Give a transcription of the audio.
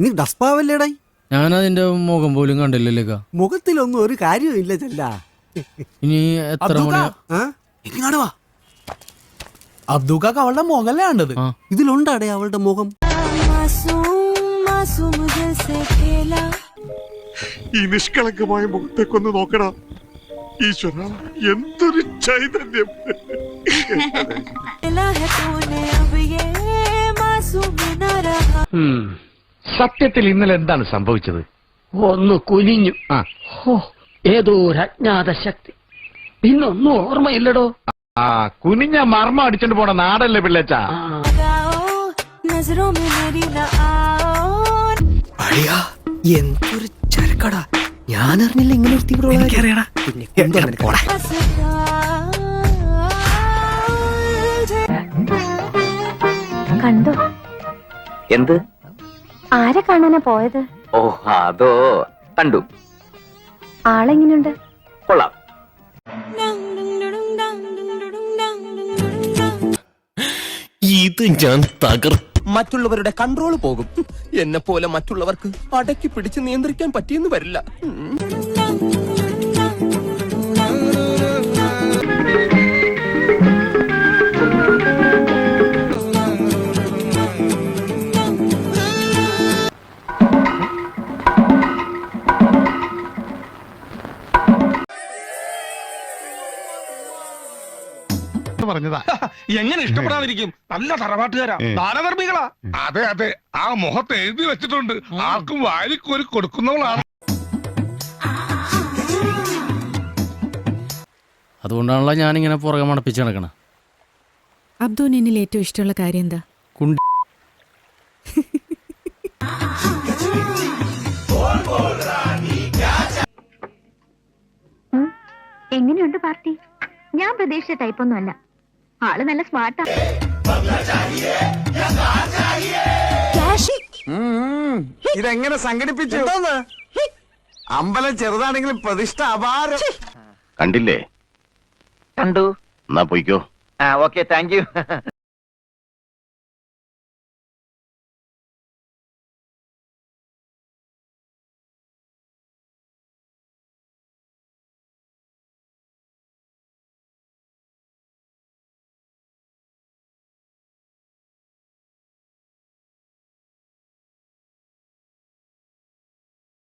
നീ ഡസ്പാവല്ലേടാ? ഞാൻ അതിന്റെ മുഖം പോലും കണ്ടില്ലല്ലേ മുഖത്തിലൊന്നും ഒരു കാര്യവും ഇല്ല ചെല്ല. ഇനി എത്ര മണിയാ? ഇങ്ങോട്ട് വാ. അവളുടെ മുഖല്ലേ കണ്ടത്? ഇതിലുണ്ടാടേ അവളുടെ മുഖം. ഈ നിഷ്കളങ്കമായ മുഖത്തേക്കൊന്ന് നോക്കടാ. ഈശ്വര എന്തൊരു ചൈതന്യം. സത്യത്തിൽ ഇന്നലെ എന്താണ് സംഭവിച്ചത്? ഒന്ന് കുനിഞ്ഞു. ഏതോ അജ്ഞാത ശക്തി. ഇന്നൊന്നും ഓർമ്മയില്ലടോ. ആ കുനിഞ്ഞ മർമ്മ അടിച്ചോണ്ട് പോണ നാടല്ലേ പിള്ളേച്ചാ? എന്തൊരു ചരക്കടാ. ഞാൻ അറിഞ്ഞില്ല ഇങ്ങനെ ഒരു തീവ്രവാദി. കണ്ടോ? എന്ത്? ആരെ കാണാനാ പോയത്? ഓ അതോ കണ്ടു. ആളെങ്ങനെയുണ്ട് കൊള്ളാം. ഇത് ഞാൻ തകർ മറ്റുള്ളവരുടെ കൺട്രോൾ പോകും. എന്നെ പോലെ മറ്റുള്ളവർക്ക് അടക്കി പിടിച്ച് നിയന്ത്രിക്കാൻ പറ്റിയെന്ന് വരില്ല. പറഞ്ഞതാ. എങ്ങനെ ഇഷ്ടപ്പെടാതിരിക്കും? നല്ല തറവാട്ടുകാരാ. ദാനധർമ്മികളാ അതെ അതെ. ആ മുഖത്ത് എഴുതി വെച്ചിട്ടുണ്ട്. ആർക്കും വാരിക്കോരി കൊടുക്കുന്നവളാണ്. അതുകൊണ്ടാണല്ലോ ഞാനിങ്ങനെ പുറകെ മണപ്പിച്ച് നടക്കണ. അബ്ദുവിന് എന്നിൽ ഏറ്റവും ഇഷ്ടമുള്ള കാര്യം എന്താ? കുണ്ടി. എങ്ങനെയുണ്ട് പാർട്ടി? ഞാൻ പ്രതീക്ഷിച്ച ടൈപ്പൊന്നും അല്ല ആൾ നല്ല സ്മാർട്ടാ ഇതെങ്ങനെ സംഘടിപ്പിച്ചു? അമ്പലം ചെറുതാണെങ്കിലും പ്രതിഷ്ഠ അപാര. കണ്ടില്ലേ? കണ്ടു. എന്നാ പോയിക്കോ. ആ ഓക്കെ താങ്ക് യു